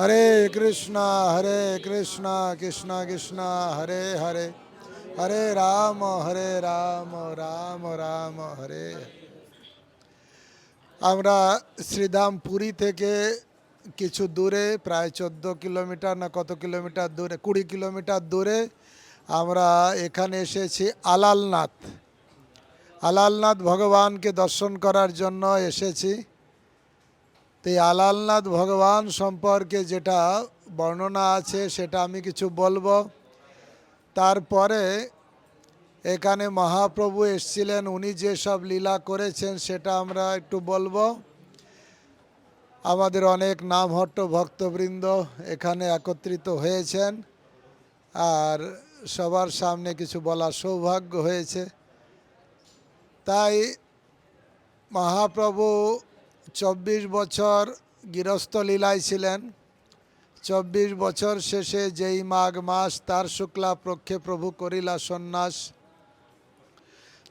হরে কৃষ্ণ হরে কৃষ্ণ কৃষ্ণ কৃষ্ণ, হরে হরে। হরে রাম হরে রাম রাম রাম, হরে। আমরা শ্রীধাম পুরী থেকে কিছু দূরে, প্রায় চোদ্দ কিলোমিটার না কত কিলোমিটার দূরে, কুড়ি কিলোমিটার দূরে, আমরা এখানে এসেছি আলালনাথ। আলালনাথ ভগবানকে দর্শন করার জন্য এসেছি। তো আলালনাথ ভগবান সম্পর্কে যেটা বর্ণনা আছে, সেটা আমি কিছু বলব। তারপরে এখানে মহাপ্রভু এসছিলেন, উনি যেসব লীলা করেছেন, সেটা আমরা একটু বলব। আমাদের অনেক নামহট্ট ভক্তবৃন্দ এখানে একত্রিত হয়েছেন, আর সবার সামনে কিছু বলার সৌভাগ্য হয়েছে। তাই মহাপ্রভু চব্বিশ বছর গৃহস্থ লীলায় ছিলেন। চব্বিশ বছর শেষে যেই মাঘ মাস তার শুক্লা পক্ষে প্রভু করিলা সন্ন্যাস।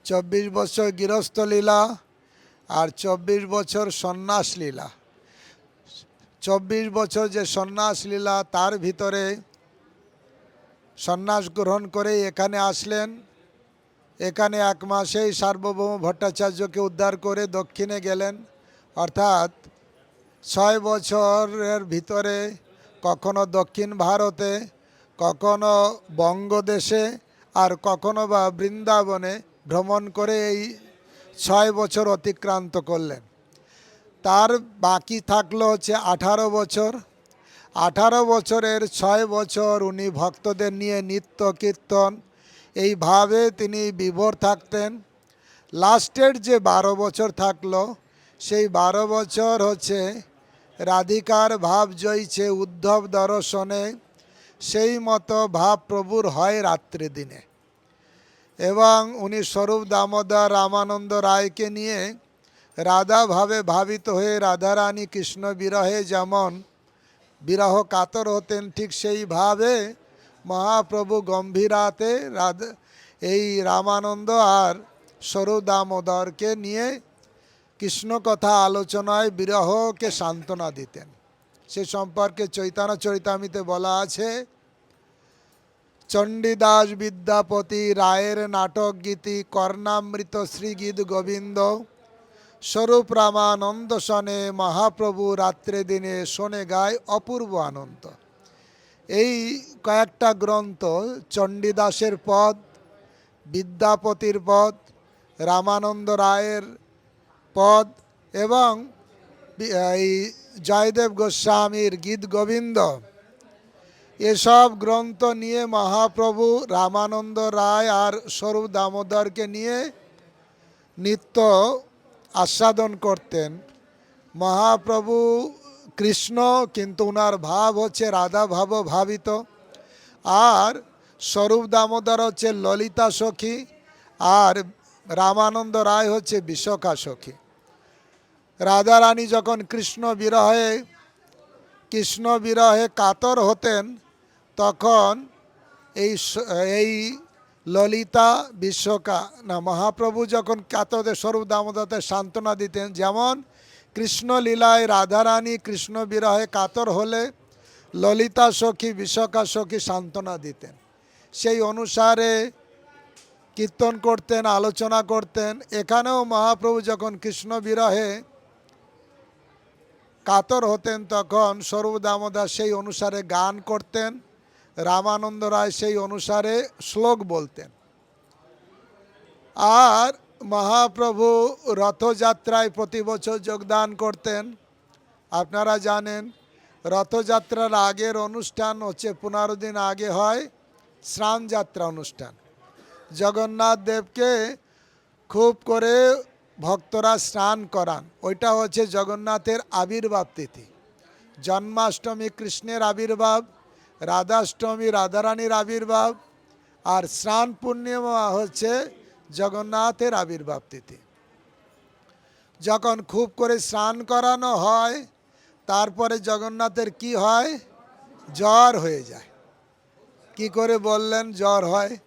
চব্বিশ বছর গৃহস্থ লীলা আর চব্বিশ বছর সন্ন্যাস লীলা। চব্বিশ বছর যে সন্ন্যাস লীলা তার ভিতরে সন্ন্যাস গ্রহণ করে এখানে আসলেন। এখানে এক মাসেই সার্বভৌম ভট্টাচার্যকে উদ্ধার করে দক্ষিণে গেলেন। অর্থাৎ ছয় বছরের ভিতরে কখনো দক্ষিণ ভারতে, কখনো বঙ্গদেশে আর কখনো বা বৃন্দাবনে ভ্রমণ করে এই ছয় বছর অতিক্রান্ত করলেন। তার বাকি থাকল হচ্ছে আঠারো বছর। আঠারো বছরের ছয় বছর উনি ভক্তদের নিয়ে নিত্য কীর্তন, এইভাবে তিনি বিভোর থাকতেন। লাস্টের যে বারো বছর থাকল সেই বারো বছর হচ্ছে রাধিকার ভাব জয়ছে উদ্ধব দর্শনে। সেই মতো ভাব প্রভুর হয় রাত্রি দিনে। এবং উনি স্বরূপ দামোদর রামানন্দ রায়কে নিয়ে রাধাভাবে ভাবিত হয়ে রাধারানী কৃষ্ণ বিরহে যেমন বিরহ কাতর হতেন, ঠিক সেইভাবে মহাপ্রভু গম্ভীরাতে রাধা এই রামানন্দ আর স্বরূপ দামোদরকে নিয়ে কৃষ্ণ কথা আলোচনায় বিরহকে সান্ত্বনা দিতেন। সে সম্পর্কে চৈতন্য চরিতামিতে বলা আছে, চণ্ডীদাস বিদ্যাপতি রায়ের নাটক গীতি কর্ণামৃত শ্রীগীত গোবিন্দ, স্বরূপ রামানন্দ শনে মহাপ্রভু রাত্রে দিনে শোনে গায় অপূর্ব আনন্দ। এই কয়েকটা গ্রন্থ চণ্ডীদাসের পদ, বিদ্যাপতির পদ, রামানন্দ রায়ের পদ এবং এই জয়দেব গোস্বামীর গীত গোবিন্দ। এসব গ্রন্থ নিয়ে মহাপ্রভু রামানন্দ রায় আর স্বরূপ দামোদরকে নিয়ে নিত্য আস্বাদন করতেন। মহাপ্রভু কৃষ্ণ কিন্তু ওনার ভাব হচ্ছে রাধা ভাব ভাবিত। আর স্বরূপ দামোদর হচ্ছে ললিতা সখী। আর রামানন্দ রায় হচ্ছে বিশোকা সখী। রাধারানী যখন কৃষ্ণ বিরহে কৃষ্ণ বিরহে কাতর হতেন, তখন এই এই ললিতা বিশ্বকা না মহাপ্রভু যখন কাতরদের স্বরূপ দামোদরতে সান্ত্বনা দিতেন, যেমন কৃষ্ণ লীলায় রাধারানী কৃষ্ণ বিরহে কাতর হলে ললিতা সখী বিশ্বকা সখী সান্ত্বনা দিতেন। সেই অনুসারে কীর্তন করতেন, আলোচনা করতেন। এখানেও মহাপ্রভু যখন কৃষ্ণ বিরহে কাতর হতেন, তখন স্বরূপ দামোদর সেই অনুসারে গান করতেন, রামানন্দ রায় সেই অনুসারে শ্লোক বলতেন। আর মহাপ্রভু রথযাত্রায় প্রতি বছর যোগদান করতেন। আপনারা জানেন, রথযাত্রার আগের অনুষ্ঠান হচ্ছে পনেরো দিন আগে হয় স্নান যাত্রা অনুষ্ঠান। জগন্নাথ দেবকে খুব করে ভক্তরা স্নান করান। ওইটা হচ্ছে জগন্নাথের আবির্ভাব তিথি। জন্মাষ্টমী কৃষ্ণের আবির্ভাব, রাধাষ্টমী রাধারানীর আবির্ভাব, আর স্নান পূর্ণিমা হচ্ছে জগন্নাথের আবির্ভাব তিথি। যখন খুব করে স্নান করানো হয়, তারপরে জগন্নাথের কি হয়? জ্বর হয়ে যায়। কি করে বললেন? জ্বর হয়?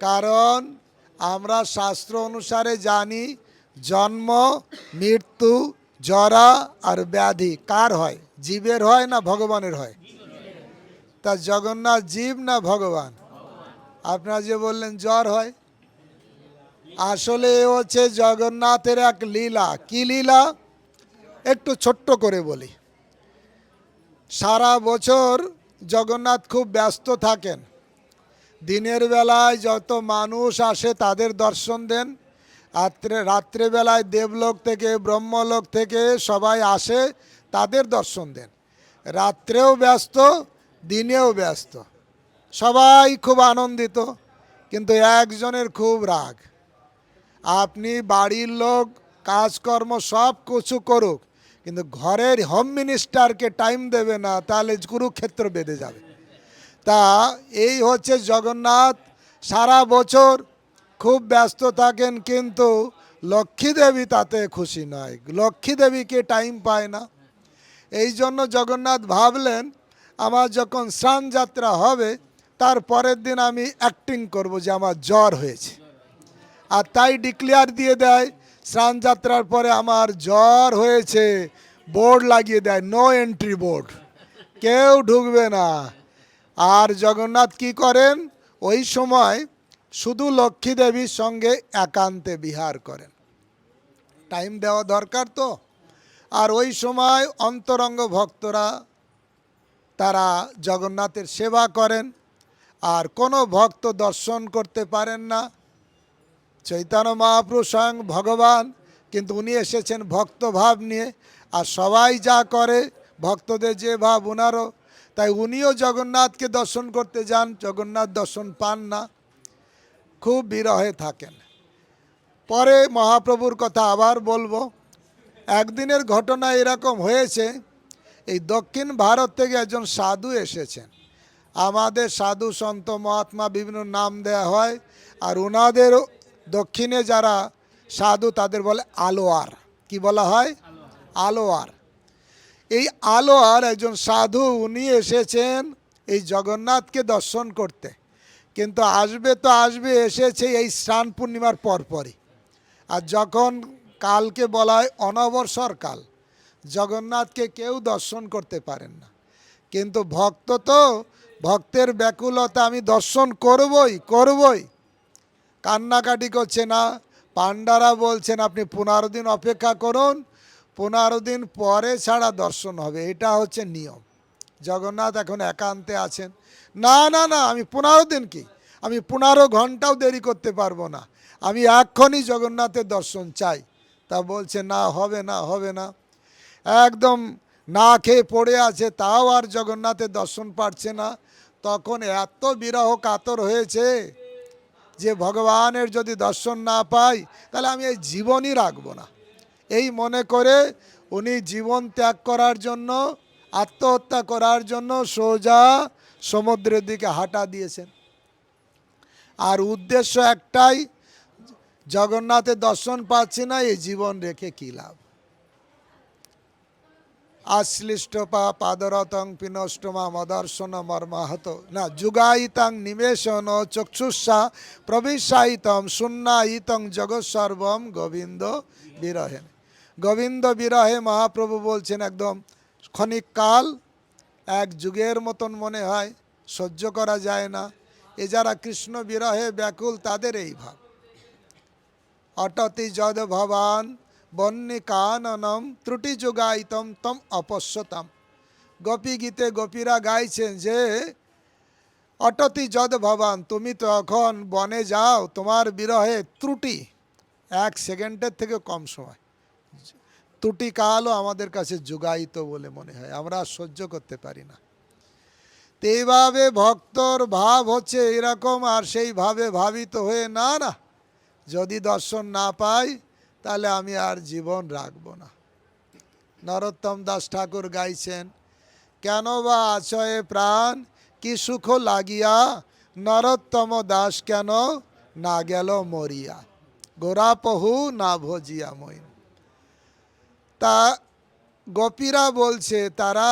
কারণ আমরা শাস্ত্র অনুসারে জানি জন্ম, মৃত্যু, জরা আর ব্যাধি। কার হয়? জীবের হয় না ভগবানের হয়? তা জগন্নাথ জীব না ভগবান? আপনারা যে বললেন জ্বর হয়। আসলে এ হচ্ছে জগন্নাথের এক লীলা। কি লীলা? একটু ছোট্ট করে বলি। সারা বছর জগন্নাথ খুব ব্যস্ত থাকেন। দিনের বেলায় যত মানুষ আসে তাদের দর্শন দেন। রাত্রে রাত্রেবেলায় দেবলোক থেকে, ব্রহ্মলোক থেকে সবাই আসে, তাদের দর্শন দেন। রাত্রেও ব্যস্ত, দিনেও ব্যস্ত। সবাই খুব আনন্দিত, কিন্তু একজনের খুব রাগ। আপনি বাড়ির লোক, কাজকর্ম সব কিছু করুক, কিন্তু ঘরের হোম মিনিস্টারকে টাইম দেবে না, তাহলে কুরুক্ষেত্র বেঁধে যাবে। তা এই হচ্ছে জগন্নাথ। সারা বছর খুব ব্যস্ত থাকেন কিন্তু লক্ষ্মী দেবী তাতে খুশি নয়। লক্ষ্মী দেবীকে টাইম পায় না। এই জন্য জগন্নাথ ভাবলেন, আমার যখন স্নান যাত্রা হবে, তার পরের দিন আমি অ্যাক্টিং করব যে আমার জ্বর হয়েছে। আর তাই ডিক্লেয়ার দিয়ে দেয়, স্নান যাত্রার পরে আমার জ্বর হয়েছে বোর্ড লাগিয়ে দেয় নো এন্ট্রি বোর্ড কেউ ঢুকবে না। আর জগন্নাথ কি করেন? ওই সময় শুধু লক্ষ্মী দেবীর সঙ্গে একান্তে বিহার করেন। টাইম দেওয়া দরকার তো। আর ওই সময় অন্তরঙ্গ ভক্তরা, তারা জগন্নাথের সেবা করেন। আর কোনো ভক্ত দর্শন করতে পারেন না। চৈতন্য মহাপ্রভু স্বয়ং ভগবান, কিন্তু উনি এসেছেন ভক্ত ভাব নিয়ে। আর সবাই যা করে, ভক্তদের যে ভাব, উনারও তাই উনিও জগন্নাথকে দর্শন করতে যান। জগন্নাথ দর্শন পান না। খুব বিরহে থাকেন। পরে মহাপ্রভুর কথা আবার বলব। একদিনের ঘটনা এরকম হয়েছে, এই দক্ষিণ ভারত থেকে একজন সাধু এসেছেন। আমাদের সাধু সন্ত মহাত্মা বিভিন্ন নাম দেয়া হয় আর ওনাদেরও দক্ষিণে যারা সাধু তাদের বলে আলোয়ার। কি বলা হয়? আলোয়ার। এই আলোয়ার একজন সাধু, উনি এসেছেন এই জগন্নাথকে দর্শন করতে। কিন্তু আসবে তো আসবে, এসেছে এই স্নান পূর্ণিমার পরপরই। আর যখন কালকে বলা হয় অনবসর কাল, জগন্নাথকে কেউ দর্শন করতে পারেন না। কিন্তু ভক্ত তো, ভক্তের ব্যাকুলতা আমি দর্শন করবই করবই। কান্নাকাটি করছে না, পাণ্ডারা বলছেন, আপনি পনেরো দিন অপেক্ষা করুন পনেরো দিন পরে ছাড়া দর্শন হবে, এটা হচ্ছে নিয়ম। জগন্নাথ এখন একান্তে আছেন। না না না, আমি পনেরো দিন কি? আমি পনেরো ঘন্টাও দেরি করতে পারব না। আমি এক্ষণই জগন্নাথের দর্শন চাই। তা বলছে, না, হবে না হবে না। একদম না খেয়ে পড়ে আছে, তাও আর জগন্নাথের দর্শন পাচ্ছে না। তখন এত বিরহ কাতর হয়েছে যে ভগবানের যদি দর্শন না পাই, তাহলে আমি এই জীবনই রাখব না। এই মনে করে উনি জীবন ত্যাগ করার জন্য, আত্মহত্যা করার জন্য সোজা সমুদ্রের দিকে হাঁটা দিয়েছেন। আর উদ্দেশ্য একটাই জগন্নাথের দর্শন পাচ্ছি না, এই জীবন রেখে কী লাভ? আশ্লিষ্টপা পাদরতং পিনষ্টমা, মদর্শন মর্মাহত। না, যুগায়িতং নিবেশন চক্ষুষা, প্রবিশায়িতম শূন্যায়িতং জগৎ সর্বম গোবিন্দ বিরহেন। গোবিন্দ বিরহে মহাপ্রভু বলছেন একদম, ক্ষণিক কাল এক যুগের মতন মনে হয়, সহ্য করা যায় না। এ যারা কৃষ্ণ বিরহে ব্যাকুল, তাদের এই ভাব। অটতি যদ ভবান বন্যিকাননম ত্রুটি যোগাইতম তম অপশ্যতাম। গোপী গীতে গোপীরা গাইছেন যে, অটতি যদ ভবান, তুমি তখন বনে যাও, তোমার বিরহে ত্রুটি এক সেকেন্ডের থেকে কম সময়। কালও আমাদের কাছে যোগায়িত বলে মনে হয়। আমরা সহ্য করতে পারি না। তো এইভাবে ভক্তর ভাব হচ্ছে এরকম আর সেইভাবে ভাবিত হয়ে না না। যদি দর্শন না পাই, তাহলে আমি আর জীবন রাখব না। নরোত্তম দাস ঠাকুর গাইছেন, কেন বা আছয়ে প্রাণ? কি সুখ লাগিয়া? নরোত্তম দাস কেন না গেল মরিয়া? গোরাপহু না ভজিয়া মইন তা গোপীরা বলছে, তারা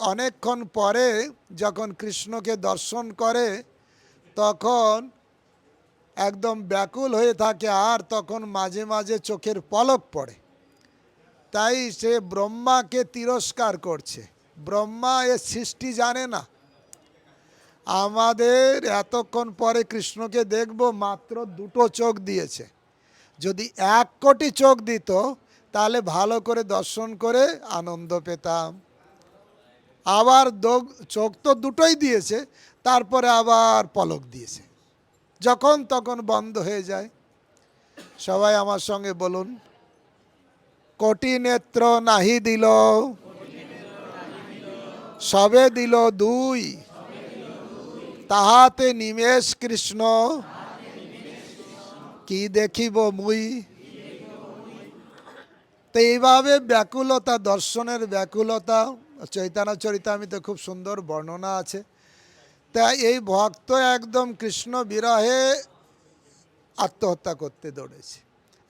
অনেকক্ষণ পরে যখন কৃষ্ণকে দর্শন করে, তখন একদম ব্যাকুল হয়ে থাকে আর তখন মাঝে মাঝে চোখের পলক পড়ে। তাই সে ব্রহ্মাকে তিরস্কার করছে। ব্রহ্মা এ সৃষ্টি জানে না। আমাদের এতক্ষণ পরে কৃষ্ণকে দেখব মাত্র দুটো চোখ দিয়েছে। যদি এক কোটি চোখ দিত তাহলে ভালো করে দর্শন করে আনন্দ পেতাম। আবার চোখ তো দুটোই দিয়েছে, তারপরে আবার পলক দিয়েছে। যখন তখন বন্ধ হয়ে যায়। সবাই আমার সঙ্গে বলুন, কোটি নেত্র নাহি দিল, সবে দিল দুই, তাহাতে নিমেষ কৃষ্ণ, কি দেখিব মুই? তো এইভাবে ব্যাকুলতা, দর্শনের ব্যাকুলতা, চৈতন্য চরিতামিতে খুব সুন্দর বর্ণনা আছে। তা এই ভক্ত একদম কৃষ্ণ বিরহে আত্মহত্যা করতে দৌড়েছে।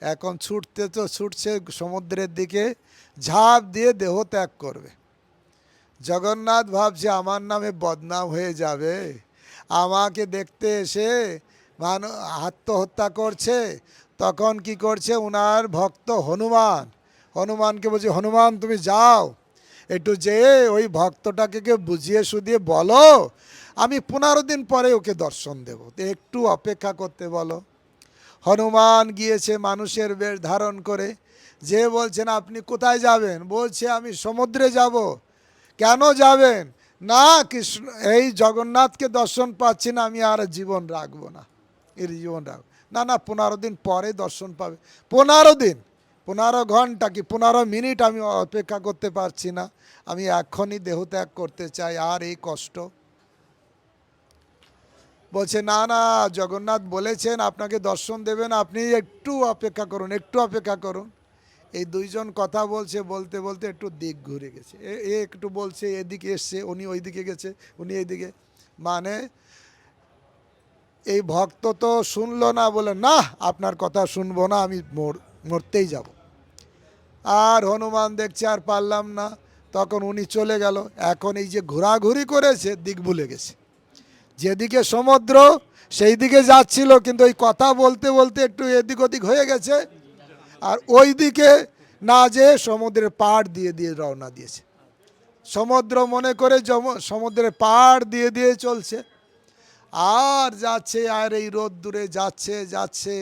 এখন ছুটতে তো ছুটছে সমুদ্রের দিকে, ঝাঁপ দিয়ে দেহ ত্যাগ করবে। জগন্নাথ ভাবছে, আমার নামে বদনাম হয়ে যাবে। আমাকে দেখতে এসে মান, আত্মহত্যা করছে। তখন কি করছে? উনার ভক্ত হনুমান। হনুমানকে বলছি, হনুমান, তুমি যাও। একটু যেয়ে ওই ভক্তটাকে বুঝিয়ে শুধিয়ে বলো। আমি পনেরো দিন পরে ওকে দর্শন দেব। একটু অপেক্ষা করতে বলো। হনুমান গিয়েছে মানুষের বেশ ধারণ করে। যে বলছেন, আপনি কোথায় যাবেন? বলছে, আমি সমুদ্রে যাব। কেন যাবেন? না, কৃষ্ণ, এই জগন্নাথকে দর্শন পাচ্ছি না, আমি আর জীবন রাখব না। এর জীবন রাখব। না না, পনেরো দিন পরে দর্শন পাবে। পনেরো দিন? পনেরো ঘণ্টা কি, পনেরো মিনিট আমি অপেক্ষা করতে পারছি না। আমি এখনই দেহত্যাগ করতে চাই, আর এই কষ্ট। বলছে, না না, জগন্নাথ বলেছেন, আপনাকে দর্শন দেবেন, আপনি একটু অপেক্ষা করুন, একটু অপেক্ষা করুন। এই দুইজন কথা বলছে, বলতে বলতে একটু দিক ঘুরে গেছে। এ একটু বলছে, এদিকে এসছে, উনি ওইদিকে গেছে, উনি এইদিকে। মানে এই ভক্ত তো শুনলো না, বলে, না, আপনার কথা শুনব না, আমি মর মরতেই যাব। আর হনুমান দেখছে আর পারলাম না। তখন উনি চলে গেল। এখন এই যে ঘোরাঘুরি করেছে, দিক ভুলে গেছে। যেদিকে সমুদ্র সেই দিকে যাচ্ছিল, কিন্তু ওই কথা বলতে বলতে একটু এদিক ওদিক হয়ে গেছে। আর ওই দিকে না যে সমুদ্রের পাড় দিয়ে দিয়ে রওনা দিয়েছে। সমুদ্র মনে করে সমুদ্রের পাড় দিয়ে দিয়ে চলছে। আর যাচ্ছে, আর এই রোদ দূরে যাচ্ছে যাচ্ছে।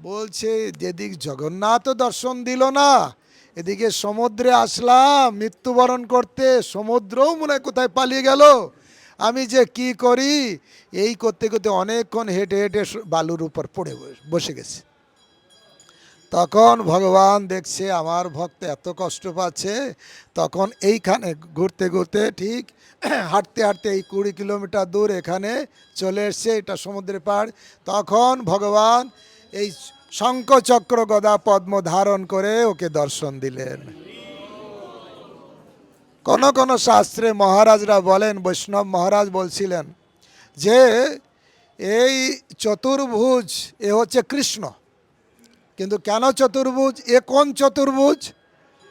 বলছে, যেদিক জগন্নাথ দর্শন দিল না, এদিকে সমুদ্রে আসলাম, মৃত্যুবরণ করতে, সমুদ্রও মনে কোথায় পালিয়ে গেল। আমি যে কি করি, এই করতে করতে অনেকক্ষণ হেঁটে হেঁটে বালুর উপর পড়ে বসে গেছে। তখন ভগবান দেখছে আমার ভক্ত এত কষ্ট পাচ্ছে, তখন এইখানে ঘুরতে ঘুরতে ঠিক হাঁটতে হাঁটতে এই কুড়ি কিলোমিটার দূর এখানে চলে এসছে, এটা সমুদ্রের পাড়। তখন ভগবান এই শঙ্খ চক্র গদা পদ্ম ধারণ করে ওকে দর্শন দিলেন। কোন কোন শাস্ত্রে মহারাজরা বলেন, বৈষ্ণব মহারাজ বলছিলেন যে, এই চতুর্ভুজ, এ হচ্ছে কৃষ্ণ। কিন্তু কেন চতুর্ভুজ? এ কোন চতুর্ভুজ?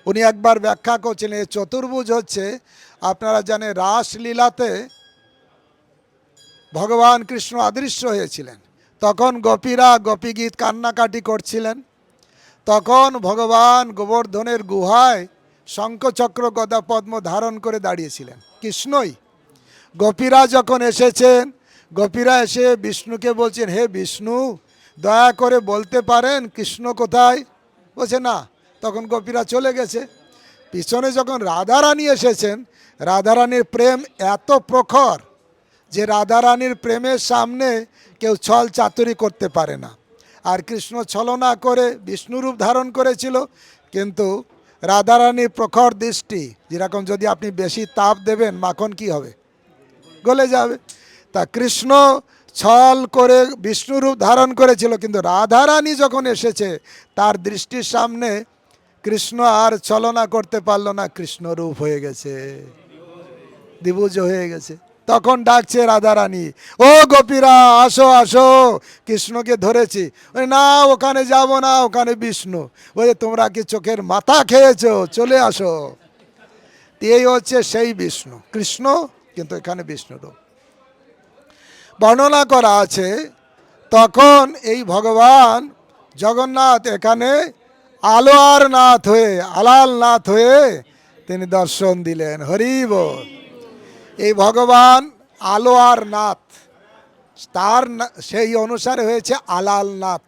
উনি একবার ব্যাখ্যা করছেন, এ চতুর্ভুজ হচ্ছে, আপনারা জানেন, রাসলীলাতে ভগবান কৃষ্ণ আদৃশ্য হয়েছিলেন। তখন গোপীরা গোপীগীত কান্নাকাটি করছিলেন। তখন ভগবান গোবর্ধনের গুহায় শঙ্খচক্র গদা পদ্ম ধারণ করে দাঁড়িয়েছিলেন। কৃষ্ণই, গোপীরা যখন এসেছেন, গোপীরা এসে বিষ্ণুকে বলছেন, হে বিষ্ণু, দয়া করে বলতে পারেন কৃষ্ণ কোথায়? বলছে, না। তখন গোপীরা চলে গেছে। পিছনে যখন রাধারানী এসেছেন, রাধারানীর প্রেম এত প্রখর যে রাধারানীর প্রেমের সামনে কেউ ছল চাতুরি করতে পারে না। আর কৃষ্ণ ছলনা করে, বিষ্ণুরূপ ধারণ করেছিল, কিন্তু রাধারানীর প্রখর দৃষ্টি, যেরকম যদি আপনি বেশি তাপ দেবেন, মাখন কি হবে? গলে যাবে। তা কৃষ্ণ ছল করে, বিষ্ণুরূপ ধারণ করেছিল, কিন্তু রাধারানী যখন এসেছে, তার দৃষ্টির সামনে কৃষ্ণ আর ছলনা করতে পারল না, কৃষ্ণরূপ হয়ে গেছে। দিবুজ হয়ে গেছে। তখন ডাকছে রাধারানী, ও গোপীরা, আসো আসো। কৃষ্ণকে ধরেছি ওই না, ওখানে যাব না, ওখানে বিষ্ণু। বলে, তোমরা কি চোখের মাথা খেয়েছো? চলে আসো। এই হচ্ছে সেই বিষ্ণু, কৃষ্ণ, কিন্তু এখানে বিষ্ণুরূপ বর্ণনা করা আছে, তখন এই ভগবান জগন্নাথ এখানে আলোয়ার নাথ হয়ে আলাল নাথ হয়ে তিনি দর্শন দিলেন, হরিব এই ভগবান আলোয়ার নাথ। তার সেই অনুসারে হয়েছে আলাল নাথ।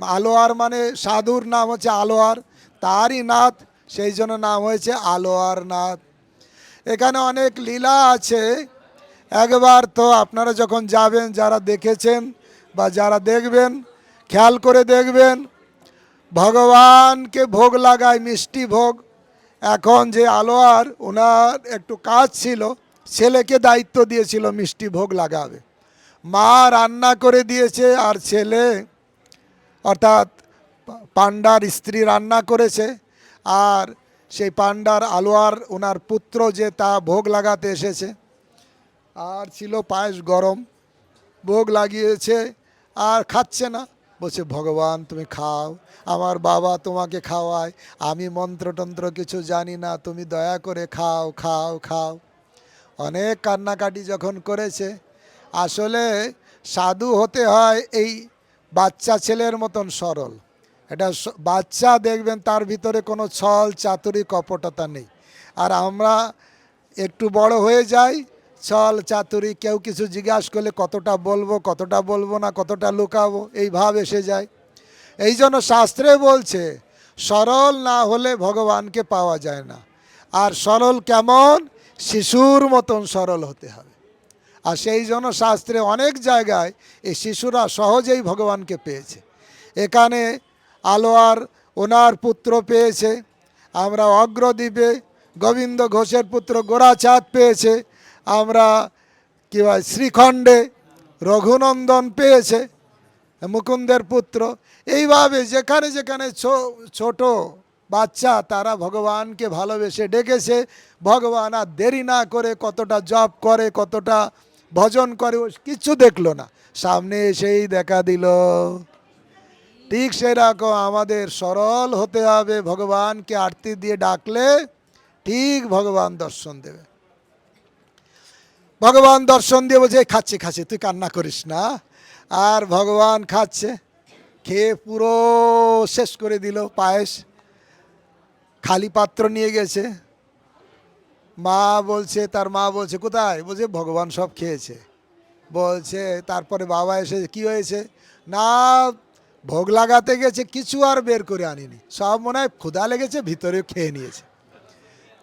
আলোয়ার মানে সাধুর নাম হচ্ছে আলোয়ার। তারই নাথ, সেই জন্য নাম হয়েছে আলোয়ার নাথ। এখানে অনেক লীলা আছে। একবার তো আপনারা যখন যাবেন, যারা দেখেছেন বা যারা দেখবেন, খেয়াল করে দেখবেন, ভগবানকে ভোগ লাগায় মিষ্টি ভোগ। এখন যে আলোয়ার, ওনার একটু কাজ ছিল, ছেলেকে দায়িত্ব দিয়েছিল মিষ্টি ভোগ লাগাবে। মা রান্না করে দিয়েছে আর ছেলে, অর্থাৎ পাণ্ডার স্ত্রী রান্না করেছে। আর সেই পাণ্ডার আলোয়ার, ওনার পুত্র যে তা ভোগ লাগাতে এসেছে। আর ছিল পায়েস গরম, ভোগ লাগিয়েছে, আর খাচ্ছে না। বলছে, ভগবান, তুমি খাও। আমার বাবা তোমাকে খাওয়ায়। আমি মন্ত্রতন্ত্র কিছু জানি না। তুমি দয়া করে খাও খাও খাও। অনেক কান্নাকাটি যখন করেছে, আসলে সাধু হতে হয় এই বাচ্চা ছেলের মতন সরল। এটা বাচ্চা দেখবেন তার ভিতরে কোনো ছল, চাতুরি, কপটতা নেই। আর আমরা একটু বড় হয়ে যাই ছল চাতুরি, কেউ কিছু জিজ্ঞাসা করলে কতটা বলব কতটা বলব না, কতটা লুকাবো এই ভাব এসে যায়। এই জন্য শাস্ত্রে বলছে, সরল না হলে ভগবানকে পাওয়া যায় না। আর সরল কেমন? শিশুর মতন সরল হতে হবে। আর সেই জন্য শাস্ত্রে অনেক জায়গায় এই শিশুরা সহজেই ভগবানকে পেয়েছে। এখানে আলোয়ার ওনার পুত্র পেয়েছে, আমরা অগ্রদ্বীপে গোবিন্দ ঘোষের পুত্র গোরাচাঁদ পেয়েছে আমরা কী হয় শ্রীখণ্ডে রঘুনন্দন পেয়েছে, মুকুন্দের পুত্র। এইভাবে যেখানে যেখানে ছোট বাচ্চা, তারা ভগবানকে ভালোবেসে ডেকেছে। ভগবান আর দেরি না করে কতটা জপ করে, কতটা ভজন করে, ও কিচ্ছু দেখল না। সামনে এসেই দেখা দিল। ঠিক সেরকম আমাদের সরল হতে হবে। ভগবানকে আরতি দিয়ে ডাকলে ঠিক ভগবান দর্শন দেবে। ভগবান দর্শন দিয়ে বলছে খাচ্ছে, খাচ্ছি, তুই কান্না করিস না। আর ভগবান খাচ্ছে, খেয়ে পুরো শেষ করে দিল, পায়েস। খালি পাত্র নিয়ে গেছে। মা বলছে, তার মা বলছে, কোথায়? বলছে, ভগবান সব খেয়েছে। বলছে, তারপরে বাবা এসে কি হয়েছে? না, ভোগ লাগাতে গেছে, কিছু আর বের করে আনিনি। সব মনে হয় ক্ষুধা লেগেছে ভিতরে খেয়ে নিয়েছে।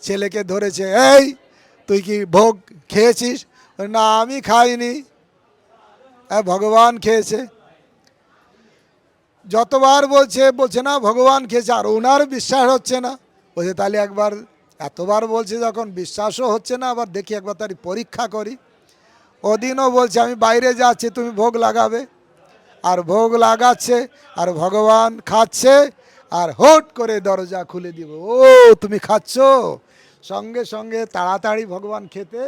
ছেলেকে ধরেছে, এই তুই কি ভোগ খেয়েছিস? না, আমি খাইনি। হ্যাঁ ভগবান খেয়েছে। যতবার বলছে বলছে না, ভগবান খেয়েছে, আর ওনার বিশ্বাস হচ্ছে না। বলছে, তাহলে একবার, এতবার বলছে যখন, বিশ্বাসও হচ্ছে না, আবার দেখি একবার তার পরীক্ষা করি। ওদিনও বলছে, আমি বাইরে যাচ্ছি, তুমি ভোগ লাগাবে। আর ভোগ লাগাচ্ছে, আর ভগবান খাচ্ছে, আর হোট করে দরজা খুলে দিব। ও, তুমি খাচ্ছ? সঙ্গে সঙ্গে তাড়াতাড়ি ভগবান খেতে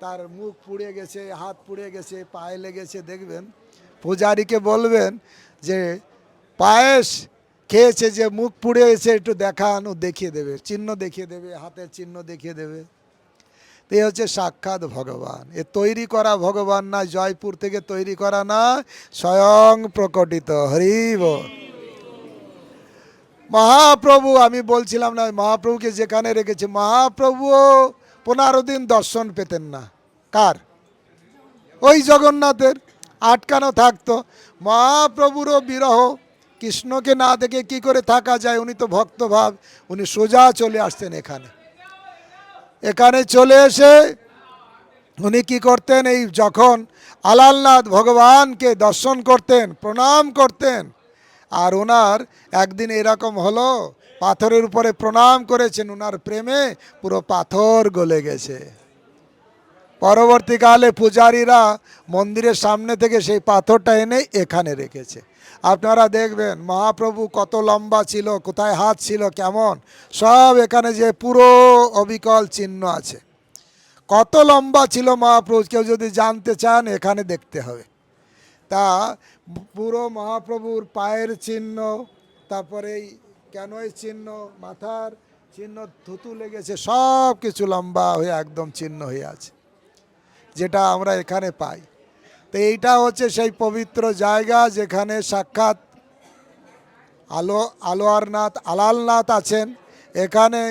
তার মুখ পুড়ে গেছে, হাত পুড়ে গেছে, পায়ে লেগেছে, দেখবেন। পূজারীকে বলবেন যে, পায়েস খেয়েছে যে, মুখ পুড়ে এসে একটু দেখানো দেখিয়ে দেবে, চিহ্ন দেখিয়ে দেবে, হাতের চিহ্ন দেখিয়ে দেবে। তো এই হচ্ছে সাক্ষাৎ ভগবান। এ তৈরি করা ভগবান না জয়পুর থেকে তৈরি করা না স্বয়ং প্রকটিত, হরিব। মহাপ্রভু, আমি বলছিলাম না, মহাপ্রভুকে যেখানে রেখেছে মহাপ্রভুও পনেরো দিন দর্শন পেতেন না। কার? ওই জগন্নাথের, আটকানো থাকতো। মহাপ্রভুরও বিরহ, কৃষ্ণকে না দেখে কি করে থাকা যায়, উনি তো ভক্তভাব, উনি সোজা চলে আসতেন এখানে। এখানে চলে এসে উনি কি করতেন, এই যখন আলালনাথ ভগবানকে দর্শন করতেন, প্রণাম করতেন আর ওনার একদিন এরকম হলো, পাথরের উপরে প্রণাম করেছেন ওনার প্রেমে পুরো পাথর গলে গেছে। পরবর্তীকালে পূজারীরা মন্দিরের সামনে থেকে সেই পাথরটা এনে এখানে রেখেছে। আপনারা দেখবেন, মহাপ্রভু কত লম্বা ছিল, কোথায় হাত ছিল, কেমন, সব এখানে যে পুরো অবিকল চিহ্ন আছে। কত লম্বা ছিল মহাপ্রভু, কেউ যদি জানতে চান, এখানে দেখতে হবে। তা পুরো মহাপ্রভুর পায়ের চিহ্ন, তারপরে ক্যানোয় চিহ্ন, মাথার চিহ্ন, থুতু লেগেছে, সব কিছু লম্বা হয়ে একদম চিহ্ন হয়ে আছে, যেটা আমরা এখানে পাই। তো এইটা হচ্ছে সেই পবিত্র জায়গা যেখানে সাক্ষাৎ আলো, আলোয়ারনাথ, আলালনাথ আছেন। এখানে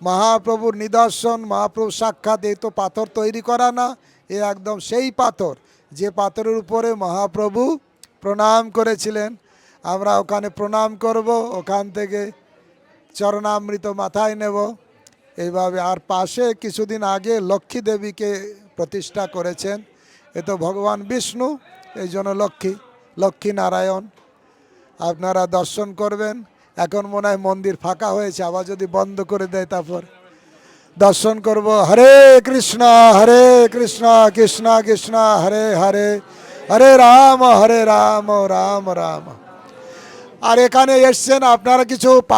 মহাপ্রভুর নিদর্শন মহাপ্রভু সাক্ষাৎ, এই তো পাথর তৈরি করা না, এ একদম সেই পাথর। যে পাথরের উপরে মহাপ্রভু প্রণাম করেছিলেন, আমরা ওখানে প্রণাম করব, ওখান থেকে চরণামৃত মাথায় নেব। এইভাবে আর পাশে কিছুদিন আগে লক্ষ্মী দেবীকে প্রতিষ্ঠা করেছেন। এ তো ভগবান বিষ্ণু, এই জন্য লক্ষ্মী লক্ষ্মী নারায়ণ। আপনারা দর্শন করবেন। এখন মনে হয় মন্দির ফাঁকা হয়েছে, আবার যদি বন্ধ করে দেয় তারপর। দর্শন করব হরে কৃষ্ণ হরে কৃষ্ণ কৃষ্ণ কৃষ্ণ হরে হরে হরে রাম হরে রাম রাম রাম আর এখানে এসছেন আপনারা কিছু পা-